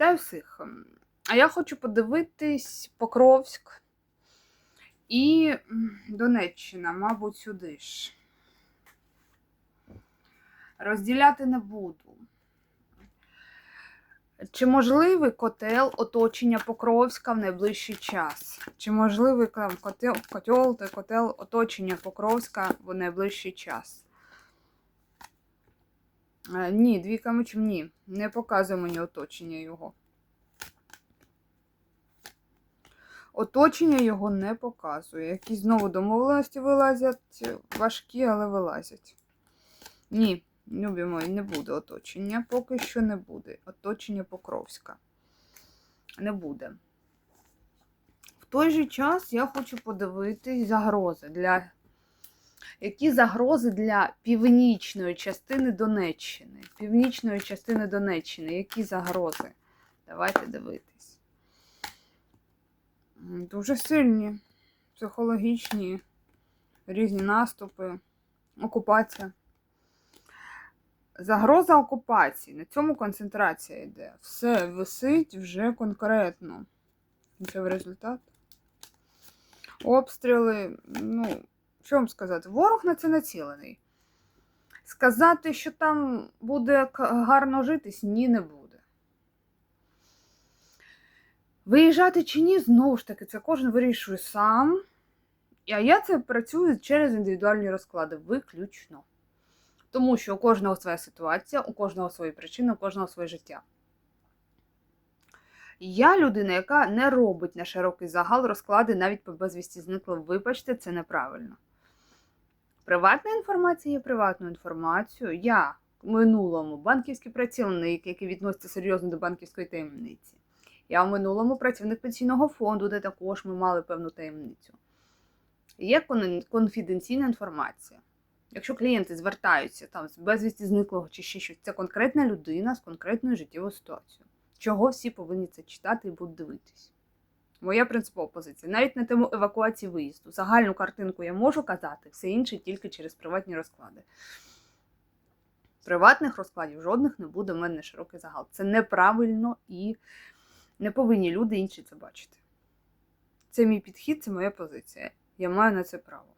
Вітаю всіх. А я хочу подивитись Покровськ і Донеччина, мабуть, сюди ж. Розділяти не буду. Чи можливий котел оточення Покровська в найближчий час? Чи можливий котел, котел котел оточення Покровська в найближчий час? Ні, двійка мечів ні. Не показує мені оточення його. Оточення його не показує. Якісь знову домовленості вилазять, важкі, але вилазять. Ні, любі мої, не буде оточення. Поки що не буде. Оточення Покровська. Не буде. В той же час я хочу подивитись загрози для які загрози для північної частини Донеччини? Північної частини Донеччини, які загрози? Давайте дивитись. Дуже сильні, психологічні, різні наступи, окупація. Загроза окупації. На цьому концентрація йде. Все висить вже конкретно. Кінцевий результат. Обстріли, ну, що вам сказати? Ворог на це націлений. Сказати, що там буде гарно житись, ні, не буде. Виїжджати чи ні, знову ж таки, це кожен вирішує сам. А я це працюю через індивідуальні розклади, виключно. Тому що у кожного своя ситуація, у кожного свої причини, у кожного своє життя. Я людина, яка не робить на широкий загал розклади навіть по безвісті зниклим. Вибачте, це неправильно. Приватна інформація є приватною інформацією. Я в минулому банківський працівник, який відноситься серйозно до банківської таємниці. Я в минулому працівник пенсійного фонду, де також ми мали певну таємницю. Є конфіденційна інформація. Якщо клієнти звертаються там з безвісті зниклого чи ще щось, це конкретна людина з конкретною життєвою ситуацією. Чого всі повинні це читати і будуть дивитись? Моя принципова позиція. Навіть на тему евакуації виїзду. Загальну картинку я можу казати, все інше тільки через приватні розклади. Приватних розкладів жодних не буде в мене широкий загал. Це неправильно і не повинні люди інші це бачити. Це мій підхід, це моя позиція. Я маю на це право.